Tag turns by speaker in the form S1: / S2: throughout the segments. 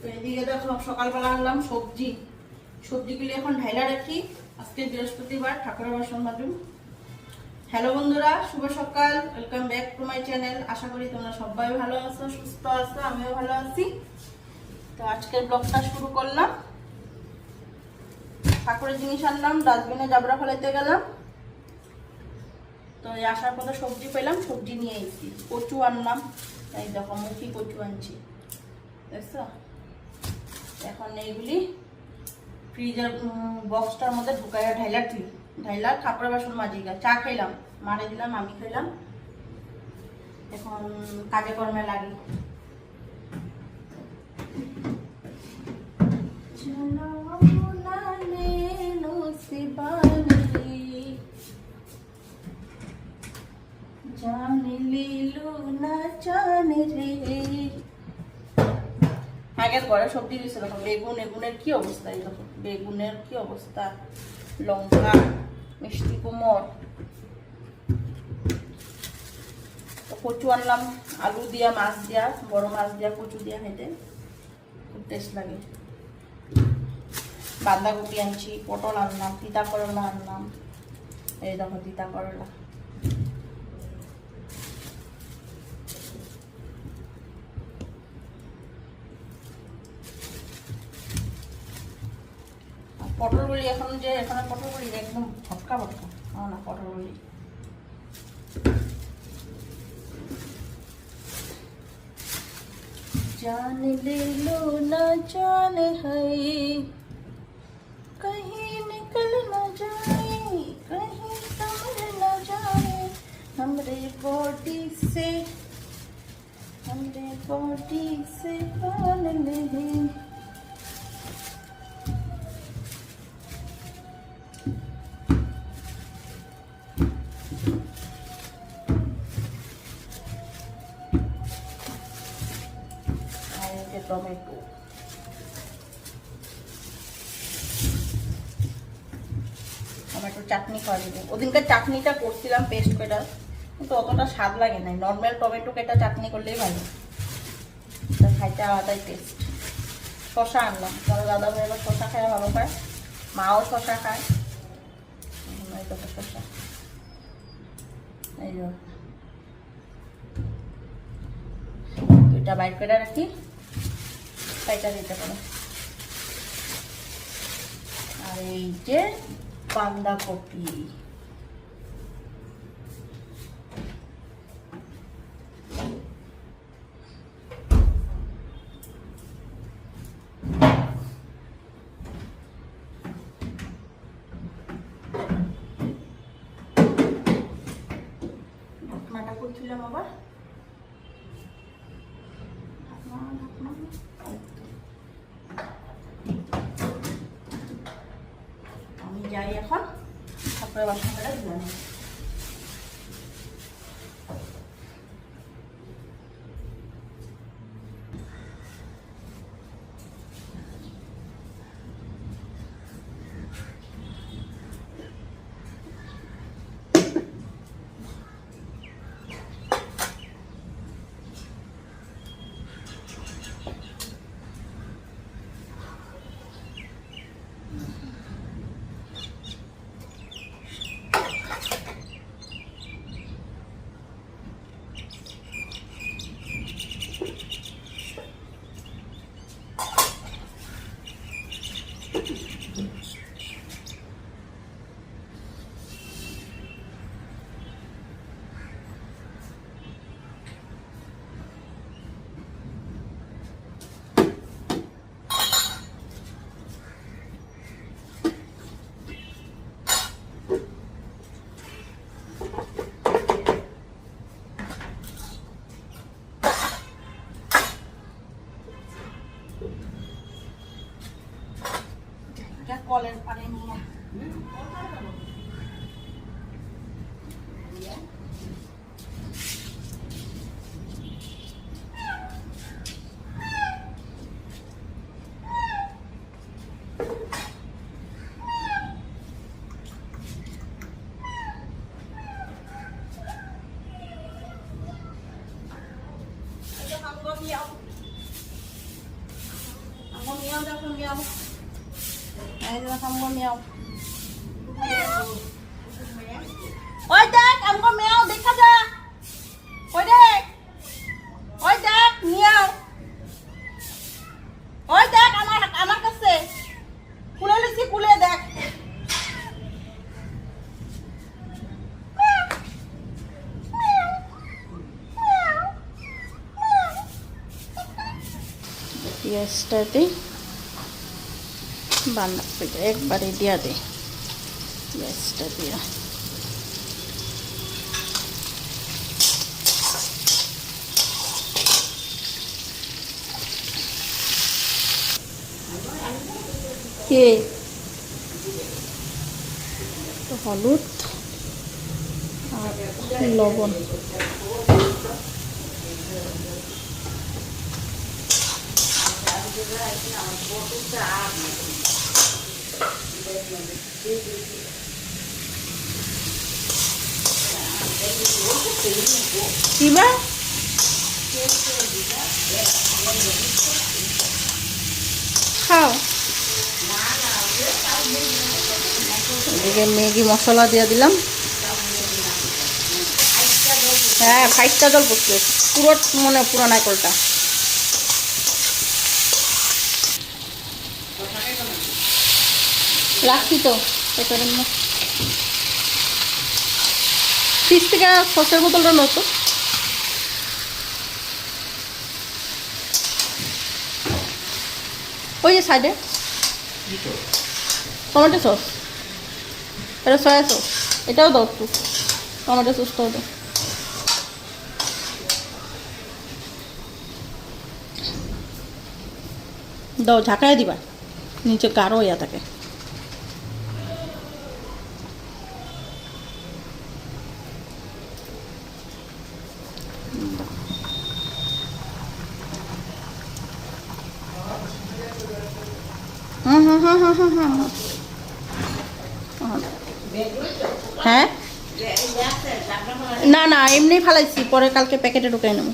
S1: তো এদিকে দেখো সকালবেলা আনলাম সবজি। সবজিগুলি এখন ঢাইলা রাখি। আজকে বৃহস্পতিবার ঠাকুরের বাসন মাজুন হ্যালো বন্ধুরা, শুভ সকাল। Welcome back to my channel আশা করি তোমরা সবাই ভালো আছো, সুস্থ আছো, আমিও ভালো আছি। তো আজকের ব্লগটা শুরু করলাম। ঠাকুরের জিনিস আনলাম, ডাস্টবিনে জাবরা ফেলাইতে গেলাম। তো এই আসার পথে সবজি পেলাম, সবজি নিয়ে এসেছি। কচু আনলাম। এই দেখো, মুখি কচু আনছি। দেখছ? এখন এইগুলি ফ্রিজের বক্সটার মধ্যে ঢুকাইয়া ঢাইলা ঠিক ঢাইলা, কাপড় বাসন মাজি গা চা খাইলাম, মারে দিলাম, আমি খাইলাম। এখন কাজে কর্মে লাগি। আগের ঘরে সবজি দিয়েছে বেগুন এগুনের কি অবস্থা এই দেখো? বেগুনের কি অবস্থা? লঙ্কা, মিষ্টি কুমড়। কচু আনলাম, আলু দিয়া, মাছ দিয়া, বড় মাছ দিয়া, কচু দিয়া খাইতে খুব টেস্ট লাগে। বাঁধাকপি আনছি, পটল আনলাম, তিতা করলা আনলাম। এই দেখো, তিতা করলা। পটলগুলি এখন যে এখানে পটলগুলি একদম ভটকা ভটকা না না পটলগুলি जान ले लो ना जान है कहीं निकल न जाए कहीं समझ न जाए हमरे बॉडी से हमरे बॉडी से बाल नहीं যাবে ওদিনকার চাটনিটা করছিলাম পেস্ট করে কিন্তু অতটা স্বাদ লাগে না নর্মাল টমেটো কেটে চাটনি করলেই ভালো। খাইতে আলাদাই টেস্ট শশা আনলাম। কারণ দাদা ভাই আবার শশা খায়, ভালো খায়। মাও শশা খায়। শশা এই এটা বাইর করে রাখি। কাইটা দিতে পারো। আর এই যে বাঁধাকপি ঢাকনাটা করছিলাম আবার ঢাকনা ঢাকনা এই তো। আমি যাই এখন তারপরে বাসনটা মিয়াও ওই দেখ আমগো মিয়াও দেখা যা ওই দেখ ওই দেখ মিয়াও ওই দেখ আমার আমার কাছে কুলে লিছি কুলে দেখ দিই বান্না করে একবারে দিয়া দে। পেঁয়াজটা দিয়া। কে? হলুদ আর লবণ। খাও। ম্যাগি মশলা দিয়ে দিলাম। হ্যাঁ ফাইটটা জল পড়ছে। পুরো মনে পুরানা কলটা রাখছি তো এটার ফ্রিজ থেকে সসের বোতলটা নতো ওই যে সাইডে। Tomato sauce. এটা সয়া সস। এটাও দাও একটু। টমেটো সসটাও দাও। দাও ঝাঁকায় দিবা। নিচে গাঢ় ইয়া থাকে। হুম হুম হুম হুম হুম হুম হ্যাঁ? না না, এমনি ফালাইছি, পরে কালকে প্যাকেটে ঢুকাই নেব।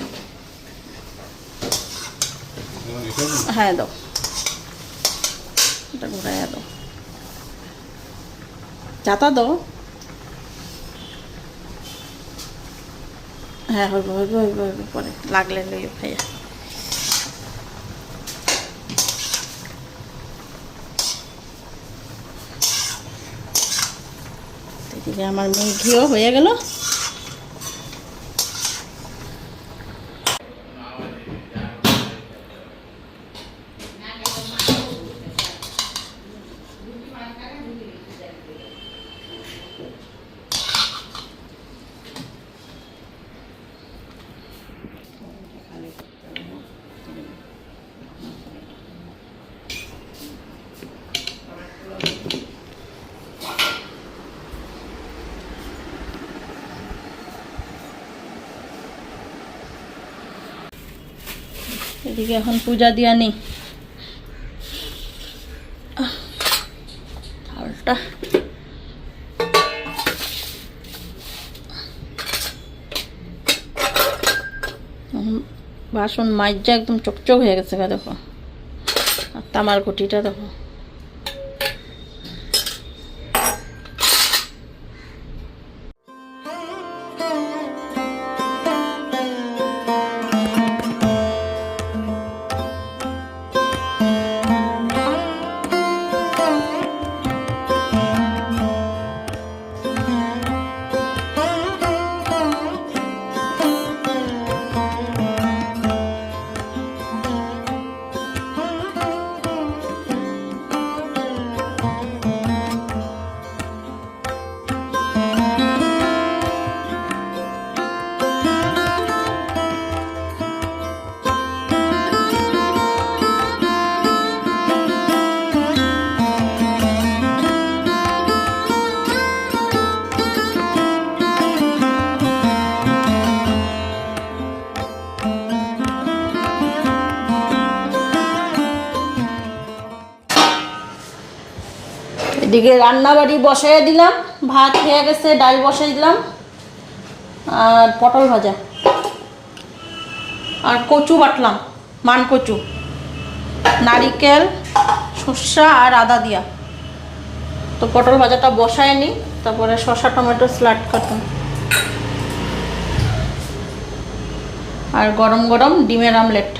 S1: হ্যাঁ দাও। এটা ঘুরাইয়া দাও। চাতা দাও। হ্যাঁ হইব হইব হইব হইব, পরে। লাগলে লইও খাইয়া। এদিকে আমার মেঘিও হয়ে গেল। এদিকে এখন পূজা দিয়া নেই। আহ, বাসন মাইজা একদম চকচক হয়ে গেছে গা দেখো। আর তামার ঘটিটা দেখো। এদিকে রান্না বাড়ি বসাই দিলাম, ভাত হয়ে গেছে, ডাল বসাই দিলাম, আর পটল ভাজা। আর কচু বাটলাম, মান কচু। নারিকেল শসা আর আদা দিয়া। তো পটল ভাজাটা বসায় নি, তারপরে শসা, টমেটো স্লাড কাটুন আর গরম গরম ডিমের আমলেট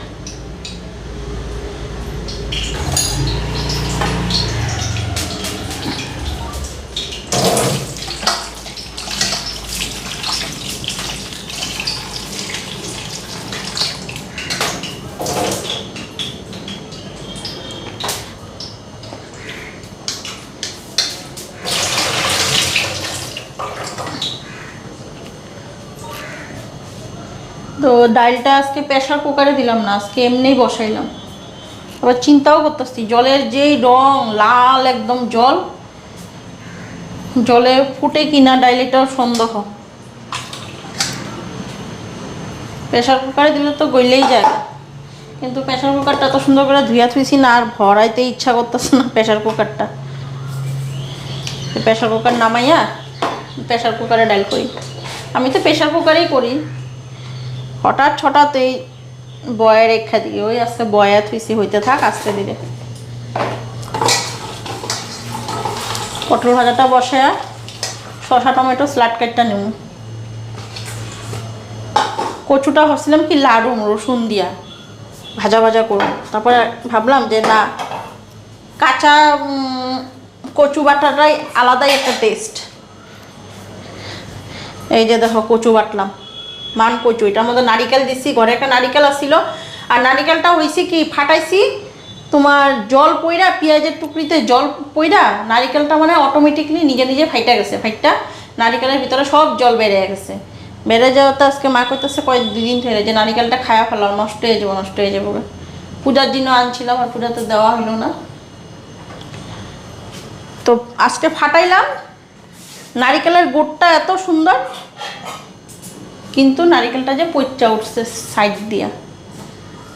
S1: তো ডালটা আজকে প্রেশার কুকারে দিলাম না, আজকে এমনিই বসাইলাম। আবার চিন্তাও করতেছি, জলের যেই রং, লাল একদম জল, জলে ফুটে কিনা ডাইল এটাও সন্দেহ। প্রেশার কুকারে দিলে তো গইলেই যায়। কিন্তু প্রেশার কুকারটা তো সুন্দর করে ধুয়া থুইছি না, আর ভরাইতে ইচ্ছা করতেছে না প্রেশার কুকারটা। প্রেশার কুকার নামাইয়া প্রেশার কুকারে ডাইল করি। আমি তো প্রেশার কুকারেই করি। হঠাৎ হঠাৎ এই বয়া রেখা দিই ওই আস্তে বয়া থুইছি, হইতে থাক, আস্তে দিলে পটল ভাজাটা বসায়া শসা, টমেটো স্লাড কাটটা নেব কচুটা ভাবছিলাম কি লাড়ুম রসুন দিয়া ভাজা ভাজা করুন তারপরে ভাবলাম যে, না, কাঁচা কচু বাটাটাই আলাদাই একটা টেস্ট। এই যে দেখো, কচু বাটলাম। মান কচু এটার মধ্যে নারিকেল দিছি, ঘরে একটা নারিকেল আসছিল আর নারিকেলটা হয়েছে কি, ফাটাইছি, তোমার জল পইরা, পেঁয়াজের টুকরিতে জল পইরা, নারিকেলটা মানে অটোমেটিকলি নিজে নিজে ফাইটা গেছে, ফাইটটা। নারিকেলের ভিতরে সব জল বেড়ে গেছে। বেড়ে যাওয়াতে আজকে মা করতেছে কয়েক দুদিন ধরে যে নারিকেলটা খায়া ফেলাও, নষ্ট হয়ে যাব, নষ্ট হয়ে যাব পূজার দিনও আনছিলাম আর পূজাতে দেওয়া হলো না। তো আজকে ফাটাইলাম। নারিকেলের গোটটা এত সুন্দর কিন্তু নারিকেলটা যে পইচা উঠছে সাইড দিয়া,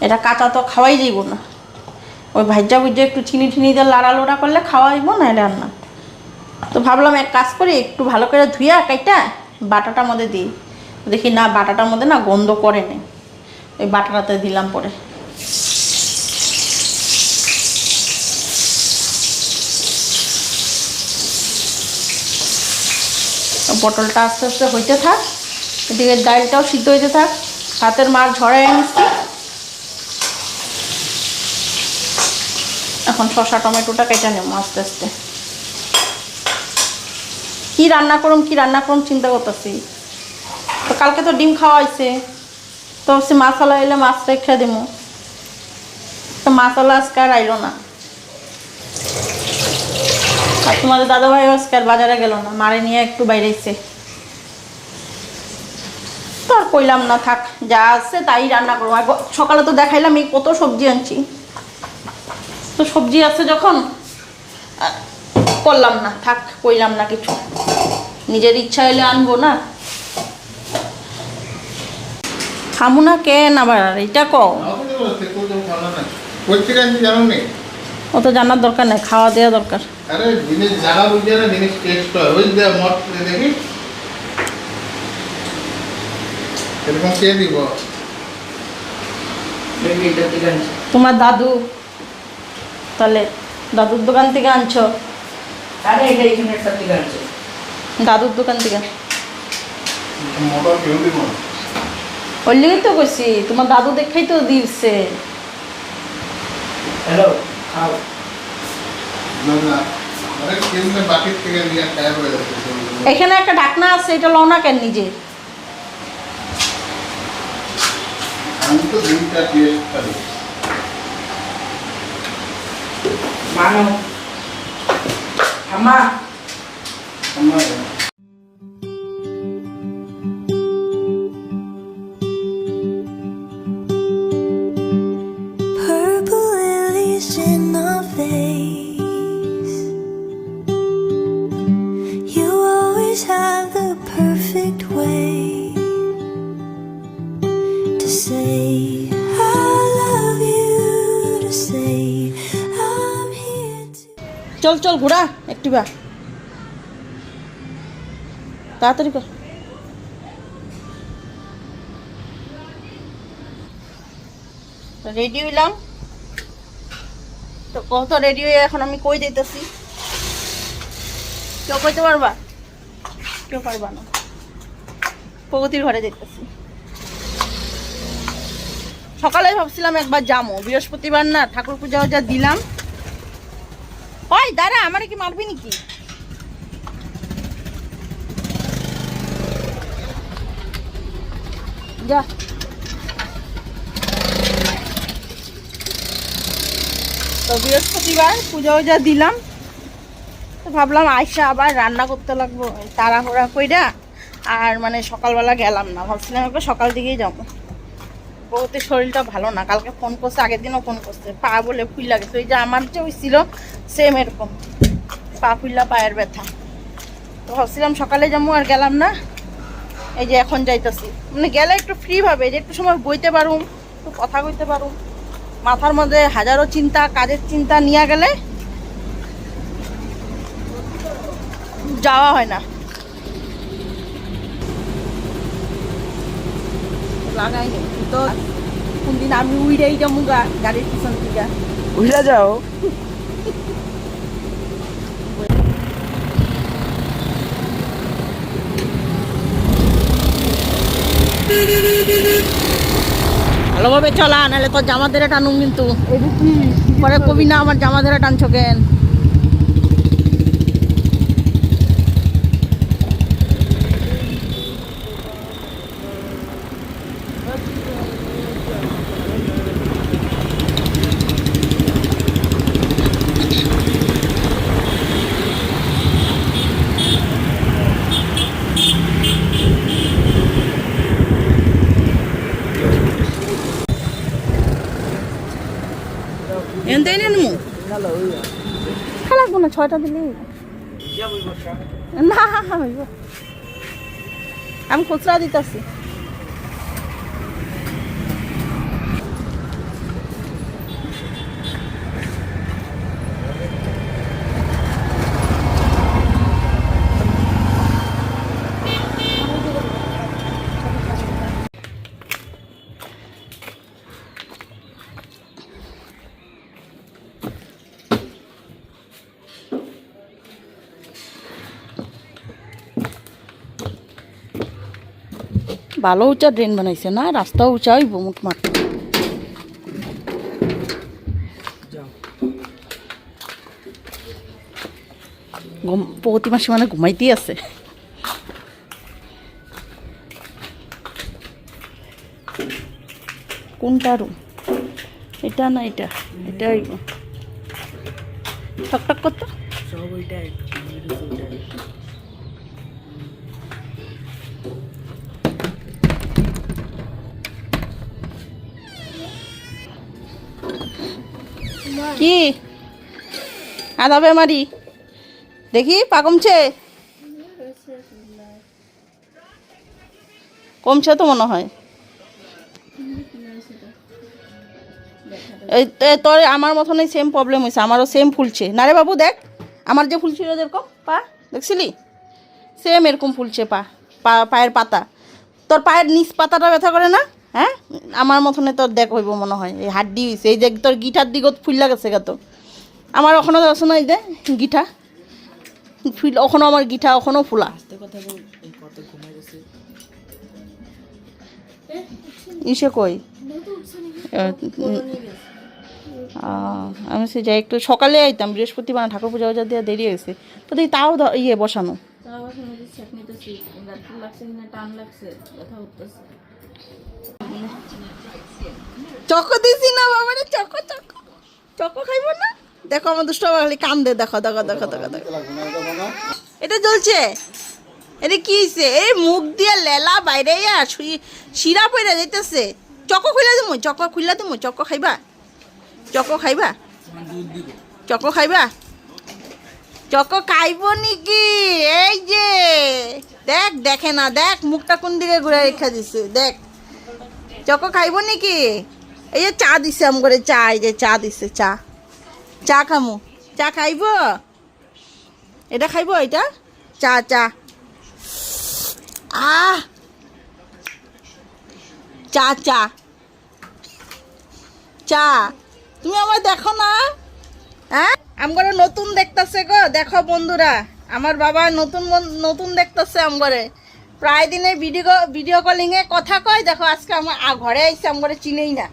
S1: এটা কাঁচা তো খাওয়াই যাইব না। ওই ভাজ্যা ভুজ্জা একটু চিনি ঠিনি দিয়ে লাড়া লোড়া করলে খাওয়াইব না রান্না। তো ভাবলাম এক কাজ করি, একটু ভালো করে ধুইয়া কাইটা বাটাটার মধ্যে দিই। দেখি না, বাটাটার মধ্যে না গন্ধ করে নেই। ওই বাটাটাতে দিলাম পরে। পটলটা আস্তে আস্তে হইতে থাক। এদিকে ডালটাও সিদ্ধ হইতে থাক। ভাতের মার ঝরাই আনছি এখন শসা, টমেটোটা কেটে নেব আস্তে আস্তে। কি রান্না করুম, কি রান্না করুম চিন্তা করতেছি। তো কালকে তো ডিম খাওয়া হয়েছে। তো সে মাছালা এলে মাছ রেখে দেবো। তো মাছালা আজকে আর আইলো না। আর তোমাদের দাদা ভাই আজকে আর বাজারে গেল না, মারে নিয়ে একটু বাইরেছে কইলাম না, থাক, যা আছে তাই রান্না করব। সকালে তো দেখাইলাম এই কত সবজি আনছি। তো সবজি আছে যখন করলাম না, থাক, কইলাম না কিছু। নিজের ইচ্ছা হলে আনব না। খামু না কেন আবার এটা কও। ও তো জানার দরকার নেই, খাওয়া দেওয়া দরকার।
S2: আরে জিনিস জায়গা বুঝে না জিনিস টেস্ট হয়। ওই মত দেখি এরকম কে দিব?
S1: তোমার দাদু তাহলে দাদুর দোকান থেকে আনছো?
S3: আরে এটা এখানে একটা থেকে আনছে।
S1: দাদুর দোকান থেকে?
S2: মোটর কেউ দিব
S1: ওর লেগেই তো কইছি তোমার দাদু দেখাই তো দিচ্ছে
S3: হ্যালো খাও।
S1: এখানে একটা ঢাকনা আছে এটা লও না কেন নিজে?
S2: আমি তো দুইটা টেস্ট করি
S3: মানো
S1: একটু তাড়াতাড়ি কর। রেডি হইলাম। তো কত রেডি হয়ে এখন আমি কই দিতেছি কেউ কইতে পারবা? কেউ পারবা না। প্রগতির ঘরে দেখতেছি সকালে ভাবছিলাম একবার যাব বৃহস্পতিবার না ঠাকুর পূজা যা দিলাম। ওই, দাঁড়া, আমার কি মারবি নাকি? যা। তো বৃহস্পতিবার পুজো যা দিলাম, তো ভাবলাম আয়সা আবার রান্না করতে লাগবো তাড়াহুড়া কইরা, আর মানে সকালবেলা গেলাম না, ভাবছিলাম একবার সকাল দিকেই যাব। বউতের শরীরটা ভালো না। কালকে ফোন করছে, আগের দিনও ফোন করছে। পা বলে ফুল লাগেছে। ওই যে আমার যে হয়েছিল সেম এরকম। পা ফুললা পায়ের ব্যথা। তো ভাবছিলাম সকালে যাব আর গেলাম না। এই যে এখন যাইতাছি। মানে গেলে একটু ফ্রি ভাবে, যে একটু সময় বইতে পারুম, একটু কথা কইতে পারুম। মাথার মধ্যে হাজারো চিন্তা, কাজের চিন্তা নিয়ে গেলে যাওয়া হয় না। লাগাইনি তো কোনদিন আমি উইড়েই যাব গা গাড়ির পিছন থেকে
S3: বুঝলা যাও?
S1: ভালোভাবে চলা নাহলে তোর জামা ধরে টানুম কিন্তু। পরে কবি না আমার জামা ধরে টানছো কেন? না ছয়টা দিলে না আমি খুচরা দিতেছি। ভালো উঁচা ড্রেন বানাইছে না, রাস্তা উঁচা হইব মোটমাট। ঘুম, প্রতি মাসে মানে ঘুমাইতেই আছে। কোনটা রুম এটা না এটা? এটা হইব। টকটক করতো?
S3: সব
S1: কি আদা বেমারি। দেখি পা কমছে কমছে তো মনে হয়। তোর আমার মতনই সেম প্রবলেম হয়েছে আমারও সেম ফুলছে। না রে বাবু, দেখ, আমার যে ফুলছিল যেরকম, পা, দেখছিলি? সেম এরকম ফুলছে পা, পায়ের পাতা। তোর পায়ের নিচ পাতাটা ব্যথা করে না? হ্যাঁ? আমার মতনে তোর দেখ হইব মনে হয়। এই হাড্ডি হয়েছে এই যে তোর গিঠার দিকত ফুল গেছে গা তো। আমার ওখানে আছে না এই যে গিঠা ফুল ওখানে আমার গিঠা ওখানেও ফুলা।
S3: কথা
S1: ইসে কই? আমি সে যাই একটু সকালে আইতাম। বৃহস্পতিবার ঠাকুর পূজা উজা দিয়ে দেরি হয়েছে তো দেখি তাও ইয়ে বসানো। চকো দিছি না বাবা রে, চকো চকো। চকো খাইব না? দেখো আমার দুষ্ট বাবা খালি কান্দে, দেখো দেখো দেখো দেখো দেখো। এটা জ্বলছে? এটা কি হইছে? এই মুখ দিয়ে লেলা বাইরে আর শিরা পড়ে যাইতেছে। চকো খুলে দিমু, চকো খুলে দিমু, চকো খাইবা? চকো খাইবা? চকো খাইবা? চকো খাইব নাকি? এই যে। দেখ, দেখে না, দেখ, মুখটা কোন দিকে ঘুরে রেখা দিছে, দেখ। চকো খাইব নাকি? এই যে চা দিছে আম করে, চা, এই যে চা দিছে, চা। চা খামু। চা খাইব? এটা খাইব এটা? চা চা। আহ! চা চা। চা। তুমি আমার দেখো না? হ্যাঁ? আমগরে নতুন দেখতাছে গো, দেখো বন্ধুরা। আমার বাবা নতুন নতুন দেখতাছে আমগরে প্রায় দিনে ভিডিও ভিডিও কলিং এ কথা কয় দেখো আজকে আমার আ- ঘরে আইছে আমগরে চিনেই না।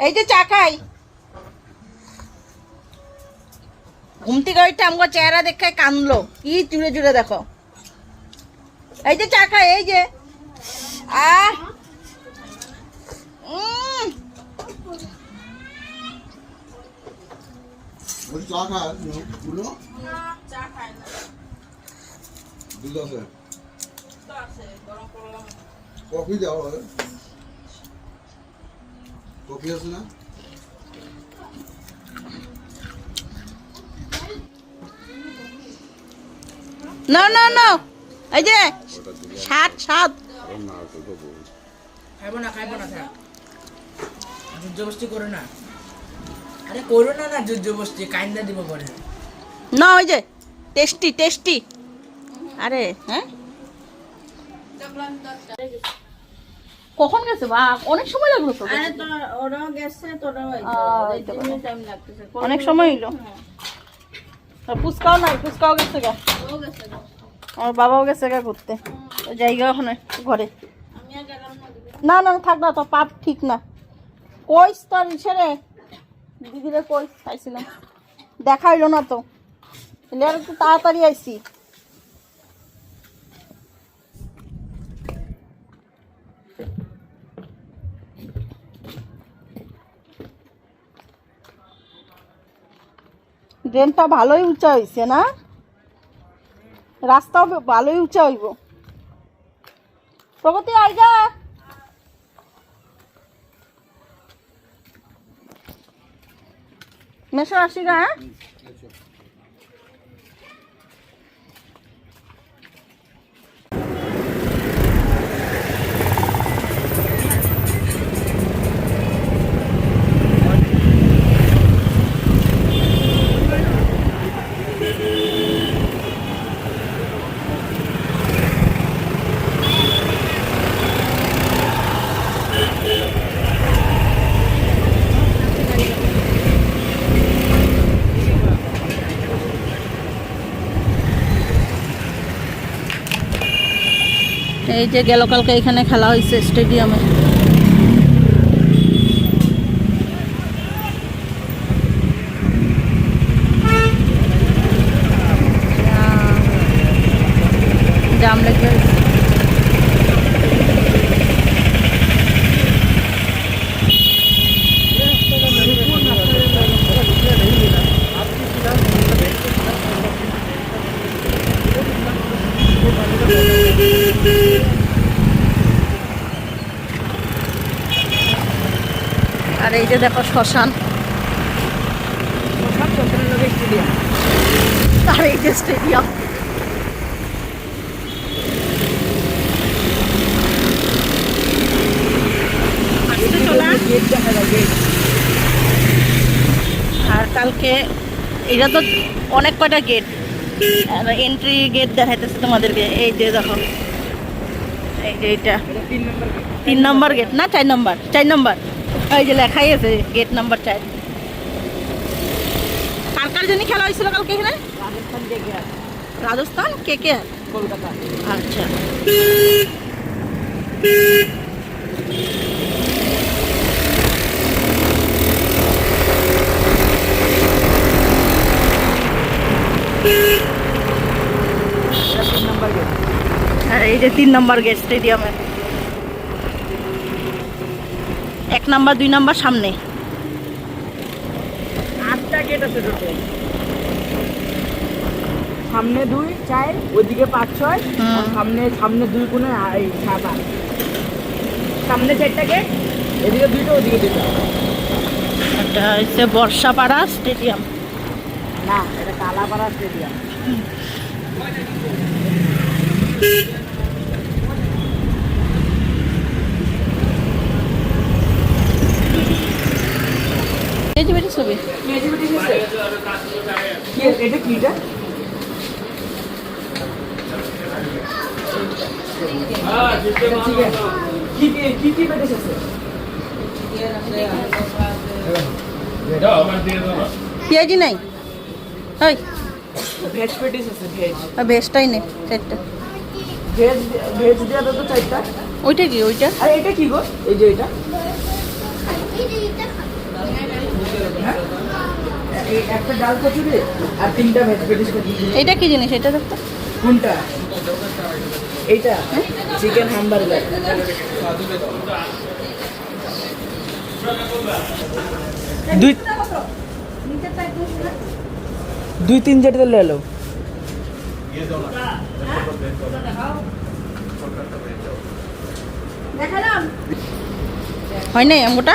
S1: এই যে চা খাই ঘুম থেকে ওইটা আমগো চেহারা দেখে কানলো। কি জুড়ে জুড়ে দেখো। এই যে চা খাই এই যে। আহ!
S2: চা খা গুলো দুধ আছে কফি দাও হবে। কফি আছে না?
S1: না না না এই যে সাত সাত
S3: খাইবো না খাইবো না থাক। জোর জবস্তি না। আরে করো না না জোর কাইন্দা দিব পরে।
S1: না ওই যে টেস্টি টেস্টি। আরে হ্যাঁ? কখন গেছে? বা অনেক সময় লাগল তো
S4: তো
S1: তো
S4: লাগতেছে।
S1: অনেক সময় হইল। আর ফুচকাও নাই ফুচকাও গেছে গা। আমার বাবাও গেছে গা ঘুরতে। জায়গা ওখানে ঘরে।
S4: না
S1: না থাক না তো পাপ ঠিক না। কইস তোর ইসেরে দিদিরে কইস খাইছিলাম দেখা হইল না তো। তাড়াতাড়ি আইসি। ড্রেনটা ভালোই উঁচা হয়েছে না? রাস্তাও ভালোই উঁচা হইব। প্রগতি আই যা মেশো আসি গা এই যে গেল কালকে এখানে খেলা হয়েছে স্টেডিয়ামে জাম লেগে গেছে। আর এই যে দেখো শ্মশান। আর, এই যে স্টেডিয়াম আর কালকে, এটা তো অনেক কয়টা গেট এন্ট্রি গেট দেখাইতেছে তোমাদেরকে। এই যে দেখো, এই যে এইটা। তিন নম্বর গেট না, চার নম্বর চার নম্বর এই যে লেখাই আছে গেট নাম্বার চার। কার কার জন্য খেলা হয়েছিল কালকে এখানে?
S3: রাজস্থান থেকে
S1: রাজস্থান কে কে?
S3: কলকাতা।
S1: আচ্ছা।
S3: তিন নম্বর গেট
S1: আর এই যে তিন নম্বর গেট স্টেডিয়ামে এক নাম্বার দুই নাম্বার সামনে।
S3: আটটা গেট আছে টোটাল সামনে দুই চার ওইদিকে পাঁচ ছয় সামনে সামনে দুই সাত আট সামনে চারটা গেট এদিকে দুইটা ওদিকে দুইটা।
S1: এটা হচ্ছে বর্ষাপাড়া স্টেডিয়াম।
S3: না এটা কালাপাড়া স্টেডিয়াম।
S1: এই ছবি।
S3: এটা কি এটা ঠিক কি কি কি কি পেটেছ? আছে
S1: পেঁয়াজি নাই? ওই।
S3: ভেজ পেটিস আছে ভেজ
S1: ভেজটাই নে চারটা।
S3: ভেজ ভেজ দেওয়া তো চারটা।
S1: ওইটা কি ওইটা?
S3: আর এটা কি গো? এই যে এটা। হ্যাঁ? একটা ডাল কচুরি আর তিনটা ভেজ পেটিস কচুরি।
S1: এইটা কি জিনিস? এটা দেখতো
S3: কোনটা? এইটা। চিকেন হ্যামবার্গার দুই দুই তিন যেটা লে লো
S1: হয় নাই আমগোটা